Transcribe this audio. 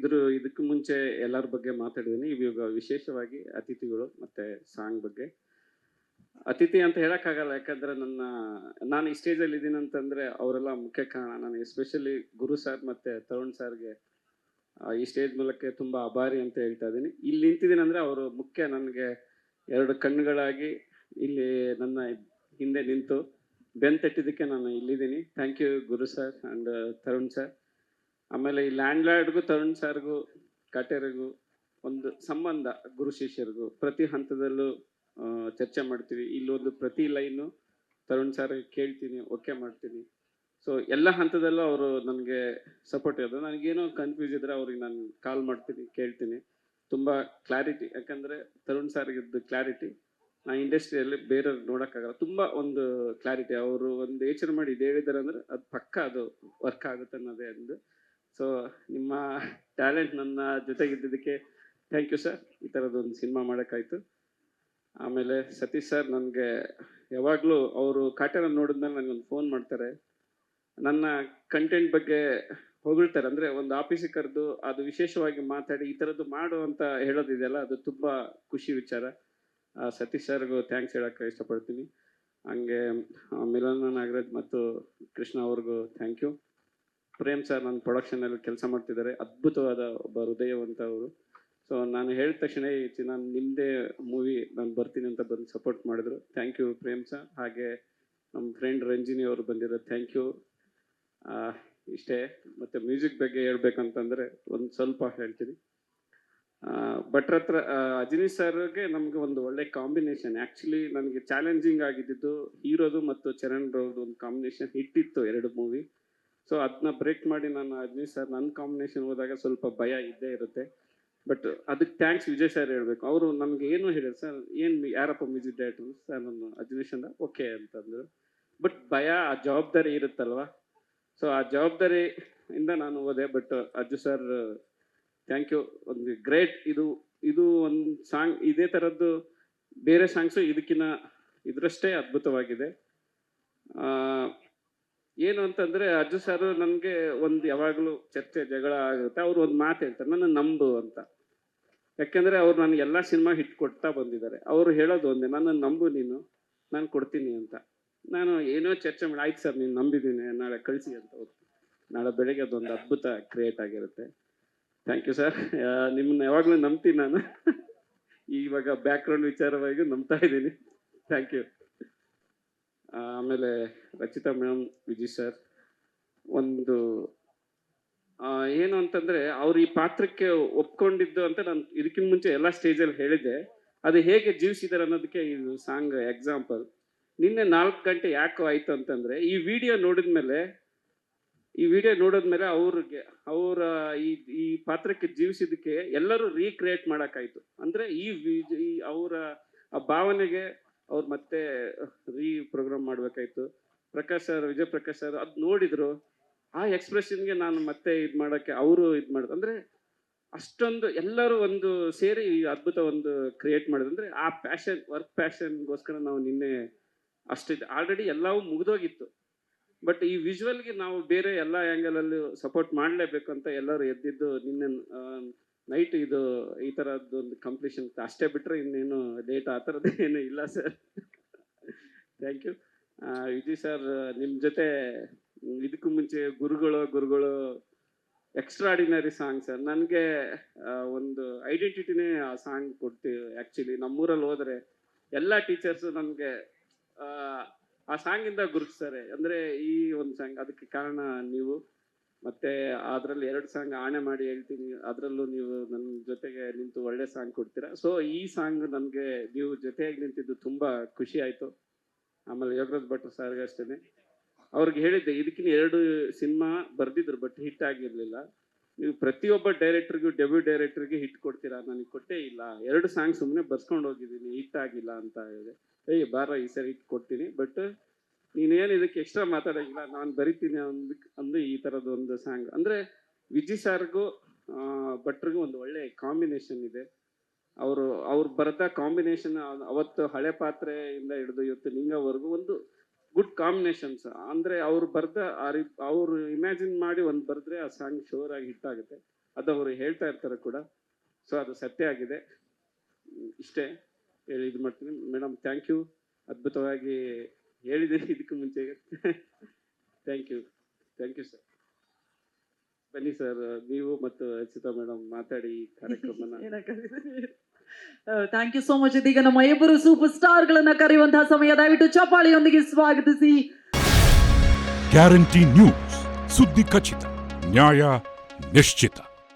ಇದ್ರ ಇದಕ್ಕೆ ಮುಂಚೆ ಎಲ್ಲರ ಬಗ್ಗೆ ಮಾತಾಡಿದ್ದೀನಿ ಇವಾಗ ವಿಶೇಷವಾಗಿ ಅತಿಥಿಗಳು ಮತ್ತೆ ಸಾಂಗ್ ಬಗ್ಗೆ. ಅತಿಥಿ ಅಂತ ಹೇಳಕ್ಕಾಗಲ್ಲ, ಯಾಕಂದ್ರೆ ನನ್ನ, ನಾನು ಈ ಸ್ಟೇಜಲ್ಲಿ ಇದ್ದೀನಿ ಅಂತಂದ್ರೆ ಅವರೆಲ್ಲ ಮುಖ್ಯ ಕಾರಣ ನಾನು ಎಸ್ಪೆಷಲಿ ಗುರು ಸರ್ ಮತ್ತೆ ತರುಣ್ ಸರ್ಗೆ ಈ ಸ್ಟೇಜ್ ಮೂಲಕ ತುಂಬಾ ಅಭಾರಿ ಅಂತ ಹೇಳ್ತಾ ಇದ್ದೀನಿ. ಇಲ್ಲಿ ನಿಂತಿದ್ದೀನಿ ಅಂದ್ರೆ ಅವರು ಮುಖ್ಯ ನನಗೆ ಎರಡು ಕಣ್ಣುಗಳಾಗಿ ಇಲ್ಲಿ ನನ್ನ ಹಿಂದೆ ನಿಂತು ಬೆನ್ ತಟ್ಟಿದ್ದಕ್ಕೆ ನಾನು ಇಲ್ಲಿದ್ದೀನಿ. Thank you Guru sir and Tarun sir ಆಮೇಲೆ ಈ ಲ್ಯಾಂಡ್ ಲಾರ್ಡ್ಗೂ ತರುಣ್ ಸರ್ಗೂ, ಕಟೆರಿಗೂ ಒಂದು ಸಂಬಂಧ, ಗುರು ಶಿಷ್ಯರಿಗೂ ಪ್ರತಿ ಹಂತದಲ್ಲೂ ಚರ್ಚೆ ಮಾಡ್ತೀವಿ. ಇಲ್ಲೊಂದು ಪ್ರತಿ ಲೈನು ತರುಣ್ ಸರ್ ಕೇಳ್ತೀನಿ ಓಕೆ ಮಾಡ್ತೀನಿ. ಸೊ ಎಲ್ಲ ಹಂತದಲ್ಲೂ ಅವರು ನನಗೆ ಸಪೋರ್ಟ್ ಇರೋದು. ನನಗೇನೋ ಕನ್ಫ್ಯೂಸ್ ಇದ್ರೆ ಅವ್ರಿಗೆ ನಾನು ಕಾಲ್ ಮಾಡ್ತೀನಿ, ಕೇಳ್ತೀನಿ. ತುಂಬ ಕ್ಲಾರಿಟಿ ಯಾಕಂದರೆ ತರುಣ್ ಸಾರಿಗಿದ್ದು ಕ್ಲಾರಿಟಿ ಆ ಇಂಡಸ್ಟ್ರಿಯಲ್ಲಿ ಬೇರೆಯವ್ರು ನೋಡೋಕ್ಕಾಗಲ್ಲ. ತುಂಬ ಒಂದು ಕ್ಲಾರಿಟಿ ಅವರು ಒಂದು ಯೋಚನೆ ಮಾಡಿ ಇದು ಹೇಳಿದ್ದಾರೆ ಅಂದರೆ ಅದು ಪಕ್ಕ ಅದು ವರ್ಕ್ ಆಗುತ್ತೆ ಅನ್ನೋದೇ ಒಂದು ಸೊ ನಿಮ್ಮ ಟ್ಯಾಲೆಂಟ್ ನನ್ನ ಜೊತೆಗಿದ್ದಕ್ಕೆ ಥ್ಯಾಂಕ್ ಯು ಸರ್ ಈ ಥರದೊಂದು ಸಿನಿಮಾ ಮಾಡೋಕ್ಕಾಯ್ತು. ಆಮೇಲೆ ಸತೀಶ್ ಸರ್ ನನಗೆ ಯಾವಾಗಲೂ ಅವರು ಕಾಟನ ನೋಡಿದ್ಮೇಲೆ ನನಗೊಂದು ಫೋನ್ ಮಾಡ್ತಾರೆ. ನನ್ನ ಕಂಟೆಂಟ್ ಬಗ್ಗೆ ಹೊಗಳ್ತಾರೆ. ಅಂದರೆ ಒಂದು ಆಫೀಸಿಗೆ ಕರೆದು ಅದು ವಿಶೇಷವಾಗಿ ಮಾತಾಡಿ ಈ ಥರದ್ದು ಮಾಡು ಅಂತ ಹೇಳೋದಿದೆಯಲ್ಲ ಅದು ತುಂಬ ಖುಷಿ ವಿಚಾರ. ಸತೀಶ್ ಸರ್ಗೂ ಥ್ಯಾಂಕ್ಸ್ ಹೇಳೋಕ್ಕೆ ಇಷ್ಟಪಡ್ತೀನಿ. ಹಂಗೆ ಮಿಲನ ನಾಗರಾಜ್ ಮತ್ತು ಕೃಷ್ಣ ಅವ್ರಿಗೂ ಥ್ಯಾಂಕ್ ಯು ಪ್ರೇಮ್ ಸರ್ ನನ್ನ ಪ್ರೊಡಕ್ಷನಲ್ಲಿ ಕೆಲಸ ಮಾಡ್ತಿದ್ದಾರೆ. ಅದ್ಭುತವಾದ ಒಬ್ಬ ಹೃದಯವಂತ ಅವರು ಸೊ ನಾನು ಹೇಳಿದ ತಕ್ಷಣ ನಾನು ನಿಮ್ಮದೇ ಮೂವಿ ನಾನು ಬರ್ತೀನಿ ಅಂತ ಬಂದು ಸಪೋರ್ಟ್ ಮಾಡಿದ್ರು. Thank you Prem sir. ಹಾಗೆ ನಮ್ಮ ಫ್ರೆಂಡ್ ರಂಜಿನಿ ಅವರು ಬಂದಿರೋ ಥ್ಯಾಂಕ್ ಯು ಇಷ್ಟೇ. ಮತ್ತು ಮ್ಯೂಸಿಕ್ ಬಗ್ಗೆ ಹೇಳ್ಬೇಕಂತಂದರೆ ಒಂದು ಸ್ವಲ್ಪ ಹೇಳ್ತೀನಿ. ಭಟ್ರ ಹತ್ರ ಅಜಿನಿ ಸರ್ಗೆ ನಮಗೆ ಒಂದು ಒಳ್ಳೆ ಕಾಂಬಿನೇಷನ್ ಆ್ಯಕ್ಚುಲಿ ನನಗೆ ಚಾಲೆಂಜಿಂಗ್ ಆಗಿದ್ದು ಹೀರೋದು ಮತ್ತು ಚರಣ್ ರವ್ರದ್ದು ಒಂದು ಕಾಂಬಿನೇಷನ್ ಹಿಟ್ಟಿತ್ತು ಎರಡು ಮೂವಿ ಸೊ ಅದನ್ನ ಬ್ರೇಕ್ ಮಾಡಿ ನಾನು ಅಜ್ನಿ ಸರ್ ನನ್ನ ಕಾಂಬಿನೇಷನ್ ಹೋದಾಗ ಸ್ವಲ್ಪ ಭಯ ಇದ್ದೇ ಇರುತ್ತೆ. ಬಟ್ ಅದಕ್ಕೆ ಥ್ಯಾಂಕ್ಸ್ ವಿಜಯ್ ಸರ್ ಹೇಳಬೇಕು. ಅವರು ನಮ್ಗೆ ಏನು ಹೇಳಿದ್ರು? ಸರ್ ಏನು ಯಾರಪ್ಪ ಮ್ಯೂಸಿಕ್ ಡೈರೆಕ್ಟರ್ ಸರ್ ನಾನು ಅಜ್ನೀಶ್ ಓಕೆ ಅಂತಂದ್ರು ಬಟ್ ಭಯ ಆ ಜವಾಬ್ದಾರಿ ಇರುತ್ತಲ್ವಾ? ಸೊ ಆ ಜವಾಬ್ದಾರಿ ಇಂದ ನಾನು ಹೋದೆ. But Ajju sir thank you ಒಂದು ಗ್ರೇಟ್ ಇದು ಇದು ಒಂದು ಸಾಂಗ್ ಇದೇ ಥರದ್ದು ಬೇರೆ ಸಾಂಗ್ಸು ಇದಕ್ಕಿಂತ ಇದರಷ್ಟೇ ಅದ್ಭುತವಾಗಿದೆ. ಏನು ಅಂತಂದ್ರೆ ಅಜ್ಜು ಸರ್ ನನ್ಗೆ ಒಂದು ಯಾವಾಗ್ಲೂ ಚರ್ಚೆ, ಜಗಳ ಆಗುತ್ತೆ ಅವ್ರು ಒಂದು ಮಾತು ಹೇಳ್ತಾರೆ, ನನ್ನ ನಂಬು ಅಂತ. ಯಾಕೆಂದ್ರೆ ಅವ್ರು ನನ್ಗೆ ಎಲ್ಲಾ ಸಿನಿಮಾ ಹಿಟ್ ಕೊಡ್ತಾ ಬಂದಿದ್ದಾರೆ. ಅವ್ರು ಹೇಳೋದು ಒಂದೇ, ನನ್ನ ನಂಬು ನೀನು, ನಾನು ಕೊಡ್ತೀನಿ ಅಂತ. ನಾನು ಏನೋ ಚರ್ಚೆ ಮಾಡಿ, ಆಯ್ತು ಸರ್, ನೀನು ನಂಬಿದ್ದೀನಿ, ನಾಳೆ ಕಳಿಸಿ ಅಂತ ಹೋಗ್ತೀನಿ. ನಾಳೆ ಬೆಳಗ್ಗೆ ಅದೊಂದು ಅದ್ಭುತ ಕ್ರಿಯೇಟ್ ಆಗಿರುತ್ತೆ. ಥ್ಯಾಂಕ್ ಯು ಸರ್ ನಿಮ್ಮನ್ನ ಯಾವಾಗಲೂ ನಂಬ್ತೀನಿ ನಾನು. ಇವಾಗ ಬ್ಯಾಕ್ಗ್ರೌಂಡ್ ವಿಚಾರವಾಗಿ ನಂಬ್ತಾ ಇದ್ದೀನಿ. ಥ್ಯಾಂಕ್ ಯು ಆಮೇಲೆ ರಚಿತಾ ಮೇಡಮ್ ವಿಜಿ ಸರ್, ಒಂದು ಏನು ಅಂತಂದ್ರೆ ಅವ್ರು ಈ ಪಾತ್ರಕ್ಕೆ ಒಪ್ಕೊಂಡಿದ್ದು ಅಂತ ನಾನು ಇದಕ್ಕಿಂತ ಮುಂಚೆ ಎಲ್ಲ ಸ್ಟೇಜಲ್ಲಿ ಹೇಳಿದ್ದೆ. ಅದು ಹೇಗೆ ಜೀವಿಸಿದ್ದಾರೆ ಅನ್ನೋದಕ್ಕೆ ಇದು ಸಾಂಗ್ ಎಕ್ಸಾಂಪಲ್. ನಿನ್ನೆ ನಾಲ್ಕು ಗಂಟೆ ಯಾಕೋ ಆಯ್ತು ಅಂತಂದ್ರೆ ಈ ವಿಡಿಯೋ ನೋಡಿದ್ಮೇಲೆ, ಈ ವಿಡಿಯೋ ನೋಡಿದ್ಮೇಲೆ ಅವ್ರಿಗೆ, ಅವರ ಈ ಈ ಪಾತ್ರಕ್ಕೆ ಜೀವಿಸಿದ್ದಕ್ಕೆ ಎಲ್ಲರೂ ರೀಕ್ರಿಯೇಟ್ ಮಾಡೋಕ್ಕಾಯ್ತು. ಅಂದ್ರೆ ಈ ಈ ಅವರ ಆ ಭಾವನೆಗೆ ಅವ್ರು ಮತ್ತೆ ರೀ ಪ್ರೋಗ್ರಾಮ್ ಮಾಡ್ಬೇಕಾಯ್ತು. ಪ್ರಕಾಶ್ ಸರ್ ವಿಜಯ್ ಪ್ರಕಾಶ್ ಸರ್ ಅದ್ ನೋಡಿದ್ರು. ಆ ಎಕ್ಸ್ಪ್ರೆಷನ್ಗೆ ನಾನು ಮತ್ತೆ ಇದು ಮಾಡೋಕ್ಕೆ ಅವರು ಇದು ಮಾಡಿದ್ರು. ಅಂದರೆ ಅಷ್ಟೊಂದು ಎಲ್ಲರೂ ಒಂದು ಸೇರಿ ಈ ಅದ್ಭುತ ಒಂದು ಕ್ರಿಯೇಟ್ ಮಾಡಿದ್ರು. ಅಂದರೆ ಆ ಪ್ಯಾಷನ್ ವರ್ಕ್ ಪ್ಯಾಷನ್ಗೋಸ್ಕರ ನಾವು ನಿನ್ನೆ ಅಷ್ಟು ಆಲ್ರೆಡಿ ಎಲ್ಲವೂ ಮುಗಿದೋಗಿತ್ತು. ಬಟ್ ಈ ವಿಜುವಲ್ಗೆ ನಾವು ಬೇರೆ ಎಲ್ಲ ಆ್ಯಂಗಲಲ್ಲೂ ಸಪೋರ್ಟ್ ಮಾಡಲೇಬೇಕು ಅಂತ ಎಲ್ಲರೂ ಎದ್ದಿದ್ದು ನಿನ್ನೆ ನೈಟ್ ಇದು ಈ ಥರದ್ದು ಒಂದು ಕಂಪ್ಲೀಷನ್ ಅಷ್ಟೇ ಬಿಟ್ಟರೆ ಇನ್ನೇನು ಡೇಟ್ ಆ ಥರದ್ದು ಏನು ಇಲ್ಲ sir thank you Vijay sir ನಿಮ್ಮ ಜೊತೆ ಇದಕ್ಕೂ ಮುಂಚೆ ಗುರುಗಳು ಗುರುಗಳು ಎಕ್ಸ್ಟ್ರಾಡಿನರಿ ಸಾಂಗ್ ಸರ್ ನನಗೆ ಒಂದು ಐಡೆಂಟಿಟಿನೇ ಆ ಸಾಂಗ್ ಕೊಡ್ತೀವಿ ಆ್ಯಕ್ಚುಲಿ ನಮ್ಮೂರಲ್ಲಿ ಹೋದರೆ ಎಲ್ಲ ಟೀಚರ್ಸು ನನಗೆ, ಆ ಸಾಂಗಿಂದ ಗುರುತಿಸ್ತಾರೆ ಅಂದರೆ ಈ ಒಂದು ಸಾಂಗ್ ಅದಕ್ಕೆ ಕಾರಣ ನೀವು. ಮತ್ತೆ ಅದರಲ್ಲಿ ಎರಡು ಸಾಂಗ್ ಆಣೆ ಮಾಡಿ ಹೇಳ್ತೀನಿ. ಅದರಲ್ಲೂ ನೀವು ನನ್ನ ಜೊತೆಗೆ ನಿಂತು ಒಳ್ಳೆ ಸಾಂಗ್ ಕೊಡ್ತೀರಾ? ಸೊ ಈ ಸಾಂಗ್ ನನಗೆ ನೀವು ಜೊತೆಯಾಗಿ ನಿಂತಿದ್ದು ತುಂಬಾ ಖುಷಿ ಆಯ್ತು. ಆಮೇಲೆ ಯೋಗರಾಜ್ ಭಟ್ರು ಸಾರ್ಗೆ ಅಷ್ಟೇ ಅವ್ರಿಗೆ ಹೇಳಿದ್ದೆ ಇದಕ್ಕಿಂತ ಎರಡು ಸಿನಿಮಾ ಬರ್ದಿದ್ರು ಬಟ್ ಹಿಟ್ ಆಗಿರ್ಲಿಲ್ಲ. ನೀವು ಪ್ರತಿಯೊಬ್ಬ ಡೈರೆಕ್ಟರ್ಗೂ ಡೆಬ್ಯೂ ಡೈರೆಕ್ಟರ್ಗೆ ಹಿಟ್ ಕೊಡ್ತೀರಾ? ನನಗೆ ಕೊಟ್ಟೇ ಇಲ್ಲ. ಎರಡು ಸಾಂಗ್ ಸುಮ್ಮನೆ ಬರ್ಸ್ಕೊಂಡು ಹೋಗಿದ್ದೀನಿ ಹಿಟ್ ಆಗಿಲ್ಲ ಅಂತ ಹೇಳಿದೆ. ಏಯ್, ಬಾರ, ಈ ಸರಿ ಹಿಟ್ ಕೊಡ್ತೀನಿ. ಬಟ್ ನೀನೇನು ಇದಕ್ಕೆ ಎಕ್ಸ್ಟ್ರಾ ಮಾತಾಡೋಂಗಿಲ್ಲ, ನಾನು ಬರಿತೀನಿ ಅಂದ್ ಅಂದು ಈ ಥರದ ಒಂದು ಸಾಂಗ್ ಅಂದರೆ ವಿಜಿ ಸಾರ್ಗೂ ಭಟ್ರಿಗೂ ಒಂದು ಒಳ್ಳೆ ಕಾಂಬಿನೇಷನ್ ಇದೆ. ಅವರು, ಅವ್ರು ಬರೆದ ಕಾಂಬಿನೇಷನ್ ಅವತ್ತು ಹಳೆ ಪಾತ್ರೆಯಿಂದ ಹಿಡಿದು ಇವತ್ತು ಲಿಂಗವರೆಗೂ ಒಂದು ಗುಡ್ ಕಾಂಬಿನೇಷನ್ಸ್ ಅಂದ್ರೆ ಅವ್ರು ಬರ್ದ ಅವರು ಇಮ್ಯಾಜಿನ್ ಮಾಡಿ ಒಂದು ಬರೆದ್ರೆ ಆ ಸಾಂಗ್ ಶೋರ್ ಆಗಿ ಹಿಟ್ ಆಗುತ್ತೆ. ಅದು ಅವರು ಹೇಳ್ತಾ ಇರ್ತಾರೆ ಕೂಡ. ಸೊ ಅದು ಸತ್ಯ ಆಗಿದೆ. ಇಷ್ಟೇ ಹೇಳಿ ಇದು ಮಾಡ್ತೀನಿ. ಮೇಡಮ್ ಥ್ಯಾಂಕ್ ಯು ಅದ್ಭುತವಾಗಿ ಹೇಳಿದ್ದೀನಿ ಇದಕ್ಕೆ ಮುಂಚೆ. Thank you thank you sir ಬನ್ನಿ ಸರ್ ನೀವು ಮತ್ತು ಅರ್ಚಿತಾ ಮೇಡಮ್ ಮಾತಾಡಿ ಕಾರ್ಯಕ್ರಮನ. ಥ್ಯಾಂಕ್ ಯು ಸೋ ಮಚ್ ಇದೀಗ ನಮ್ಮ ಇಬ್ಬರು ಸೂಪರ್ ಸ್ಟಾರ್ ಗಳನ್ನ ಕರೆಯುವಂತಹ ಸಮಯ. ದಯವಿಟ್ಟು ಚಪ್ಪಾಳಿಯೊಂದಿಗೆ ಸ್ವಾಗತಿಸಿ. ಗ್ಯಾರಂಟಿ ನ್ಯೂಸ್ ಸುದ್ದಿ ಖಚಿತ ನ್ಯಾಯ ನಿಶ್ಚಿತ.